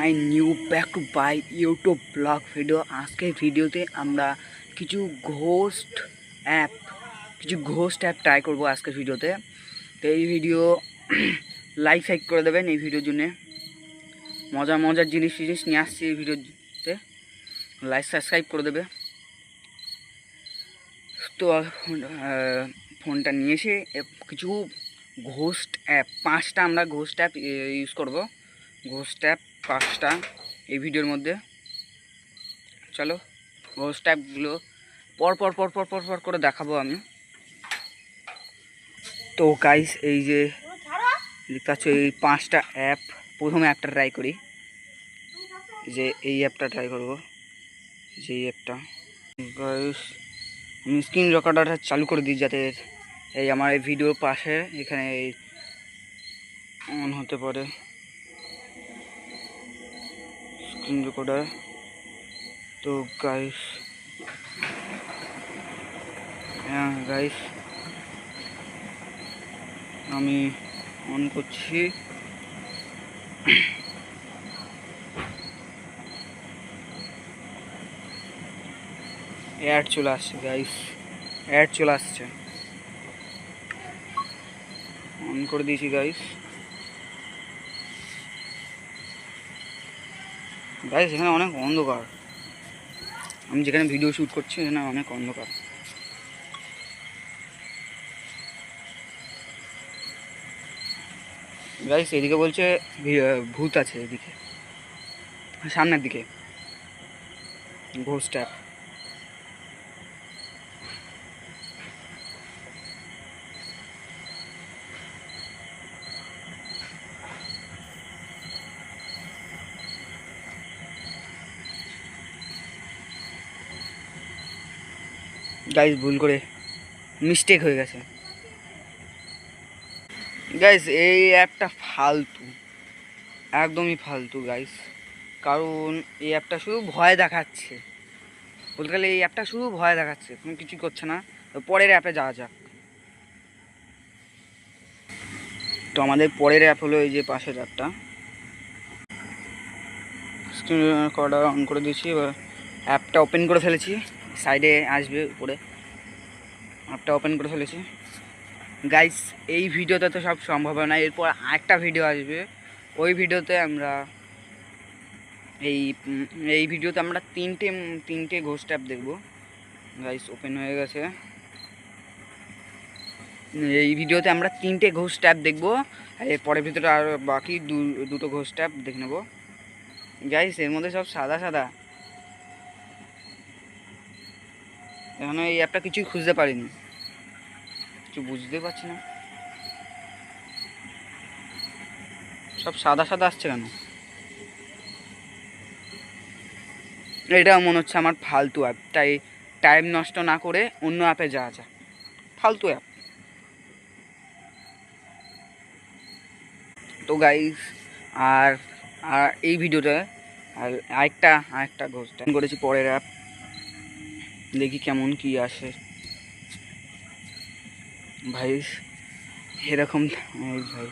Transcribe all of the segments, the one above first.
My new back to by YouTube blog video আজকের ভিডিওতে আমরা কিছু ঘোস্ট অ্যাপ কিছু ঘোস্ট অ্যাপ ট্রাই করব আজকের ভিডিওতে তো এই ভিডিও লাইক সাইক করে দেবেন এই ভিডিওর জন্যে। মজার মজার জিনিস জিনিস নিয়ে আসছি এই ভিডিওতে লাইক সাবস্ক্রাইব করে দেবে। তো ফোনটা নিয়ে এসে কিছু ঘোস্ট অ্যাপ পাঁচটা আমরা ঘোস্ট অ্যাপ ইউজ করব। ঘোস্ট অ্যাপ পাঁচটা এই ভিডিওর মধ্যে। চলো ঘোস্ট অ্যাপগুলো পর পর পর পর পর পর করে দেখাবো আমি। তো গাইস এই যে দেখতে পাচ্ছ, এই পাঁচটা অ্যাপ প্রথমে একটা ট্রাই করি। যে এই অ্যাপটা ট্রাই করব। যে এই অ্যাপটা গাইস আমি স্ক্রিন রেকর্ডারটা চালু করে দিই যাতে এই আমার এই ভিডিওর পাশে, এখানে এই অন হতে পারে। স্ক্রিন রেকর্ডার তো গাইস হ্যাঁ গাইস আমি অন করছি। অ্যাড চলে আসছে গাইস অ্যাড চলে আসছে। অন করে দিয়েছি গাইস গাইস এখানে অনেক অন্ধকার। আমি যেখানে ভিডিও শ্যুট করছি সেখানে অনেক অন্ধকার। গাইস এদিকে বলছে ভূত আছে এদিকে। সামনের দিকে। ঘোষ অ্যাপ গাইস ভুল করে মিস্টেক হয়ে গেছে। গাইস এই অ্যাপটা ফালতু। একদমই ফালতু গাইস কারণ এই অ্যাপটা শুধু ভয় দেখাচ্ছে। বলতে গেলে এই অ্যাপটা শুধু ভয় দেখাচ্ছে, কোনো কিছুই করছে না। পরের অ্যাপে যাওয়া যাক। তো আমাদের পরের অ্যাপ হলো এই যে পাশের অ্যাপটা। স্ক্রিন রেকর্ডার অন করে দিয়েছি, এবার অ্যাপটা ওপেন করে ফেলেছি। সাইডে আসবে উপরে। অ্যাপটা ওপেন করে ফেলেছি। গাইস এই ভিডিওতে তো সব সম্ভব না। এরপর আরেকটা ভিডিও আসবে। ওই ভিডিওতে আমরা এই এই ভিডিওতে আমরা তিনটে তিনটে ঘোষ অ্যাপ দেখব। গাইস ওপেন হয়ে গেছে। এই ভিডিওতে আমরা তিনটে ঘোষ অ্যাপ দেখব। পরের ভিতরে আর বাকি দুটো ঘোষ অ্যাপ দেখে নেব। গাইস এর মধ্যে সব সাদা সাদা। এখনও এই অ্যাপটা কিছুই খুঁজতে পারিনি। কিছু বুঝতে পারছি না। সব সাদা সাদা আসছে কেন? এটা মনে হচ্ছে আমার ফালতু অ্যাপ তাই টাইম নষ্ট না করে অন্য অ্যাপে যাওয়া যায় ফালতু অ্যাপ তো গাইস আর আর এই ভিডিওটা আর আরেকটা আরেকটা ঘোষটা করেছি পরের অ্যাপ দেখি কেমন কি আসে। ভাই, এরকম ভাই,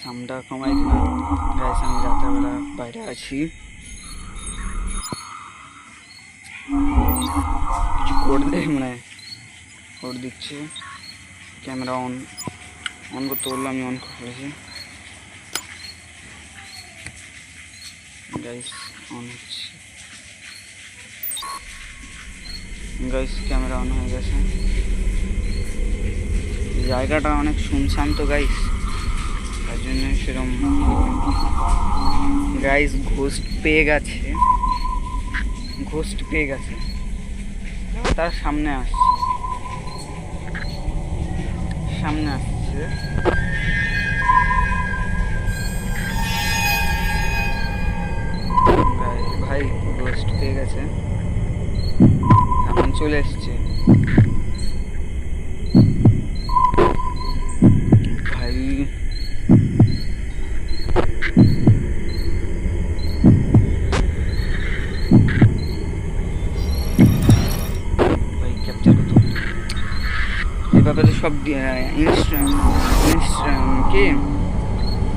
সামটা কমাই না আমি রাতেরবেলা বাইরে আছি। কিছু করে দে মানে করে দিচ্ছে। ক্যামেরা অন অন করতে বলল, আমি অন করে ফেলেছি। গাইস অন হচ্ছে। গাইস, ক্যামেরা অন হয়ে গেছে। জায়গাটা অনেক শুনশান তো গাইস। তার জন্য সেরকম গাইস ঘোস্ট পেয়ে গেছে। ঘোস্ট পেয়ে গেছে। তার সামনে আসছে। সামনে আসছে। ভাই, ঘোস্ট পেয়ে গেছে। চলে এসছে। ভাই। এভাবে তো সব ইনস্টা কি?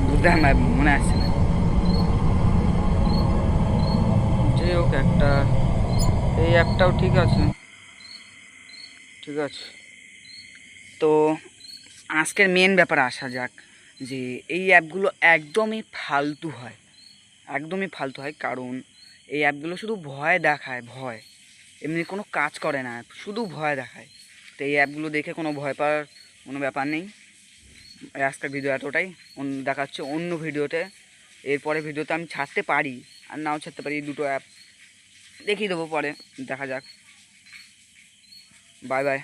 বুঝতে মনে আসছে না। একটা এই অ্যাপটাও ঠিক আছে। ঠিক আছে। তো আজকের মেন ব্যাপারে আসা যাক যে এই অ্যাপগুলো একদমই ফালতু হয়। একদমই ফালতু হয় কারণ এই অ্যাপগুলো শুধু ভয় দেখায়, ভয়। এমনি কোনো কাজ করে না, শুধু ভয় দেখায়। তো এই অ্যাপগুলো দেখে কোনো ভয় পাওয়ার কোনো ব্যাপার নেই। আজকের ভিডিও এতটাই। অন্য দেখাচ্ছে অন্য ভিডিওতে এরপরে ভিডিওতে আমি ছাড়তে পারি আর নাও ছাড়তে পারি দুটো অ্যাপ দেখিয়ে দেবো পরে। দেখা যাক। Bye bye